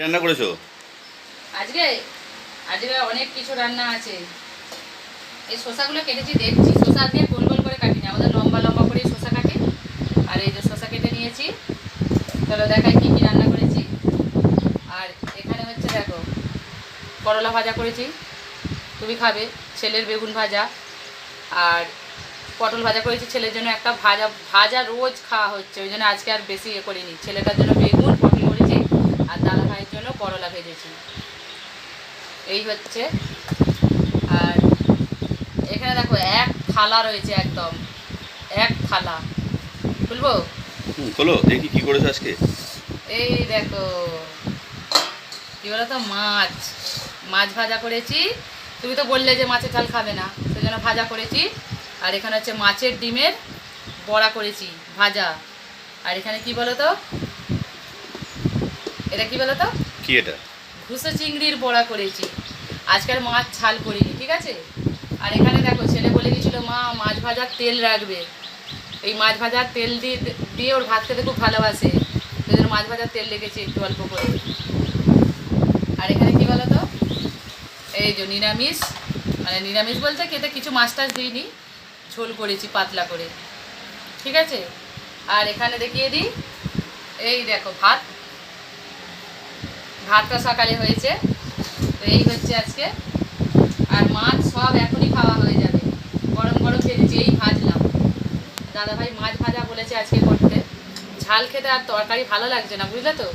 রান্না করেছ? আজকে আজকে অনেক কিছু রান্না আছে। এই শসাগুলো কেটেছি, দেখছি। শসা দিয়ে গোল গোল করে কাটিনি। আমাদের লম্বা লম্বা করে শসা কাটি। আর এই যে শসা কেটে নিয়েছি। চলো দেখাই কী কী রান্না করেছি। আর এখানে হচ্ছে দেখো, করলা ভাজা করেছি। তুমি খাবে, ছেলের বেগুন ভাজা। আর পটল ভাজা করেছি। ছেলের জন্য একটা ভাজা ভাজা রোজ খাওয়া হচ্ছে। ওই জন্য আজকে আর বেশি ইয়ে করিনি। ছেলেটার জন্য বেগুন, পটল করেছি। আর দাদা ভাইয়ের জন্য করলা ভেজেছি। এই হচ্ছে। আর এখানে দেখো এক থালা রয়েছে একদম। এক থালা। খুলবো? খোলো দেখি কি করেছ আজকে। এই দেখো কি বলতো মাছ। মাছ ভাজা করেছি। তুমি তো বললে যে মাছের ঝাল খাবে না সেই জন্য ভাজা করেছি। আর এখানে হচ্ছে মাছের ডিমের বড়া করেছি ভাজা। আর এখানে কি বলো তো এটা কি বলো তো? কি এটা? ঘুষো চিংড়ির বড়া করেছি। আজকাল মাছ ছাল করিনি ঠিক আছে? আর এখানে দেখো ছেলে বলে গেছিল মা মাছ ভাজার তেল রাখবে। এই মাছ ভাজার তেল দিয়ে দিয়ে ওর ভাত খেতে খুব ভালোবাসে। সেই জন্য মাছ ভাজার তেল লেগেছে একটু অল্প করে। আর এখানে কি বলো তো? এই যে নিরামিষ মানে নিরামিষ বলতে খেতে কিছু মাছ টাছ দিইনি। ঝোল করেছি পাতলা করে। ঠিক আছে? আর এখানে দেখিয়ে দিই। এই দেখো ভাত ভাতটা সকালে হয়েছে। তো এই হচ্ছে আজকে। আর মাছ সব এখনই খাওয়া হয়ে যাবে। গরম গরম ভেজেছি এই ভাজলাম। দাদাভাই মাছ ভাজা বলেছে আজকে করতে। ঝাল খেতে আর তরকারি ভালো লাগছে না, বুঝলে তো?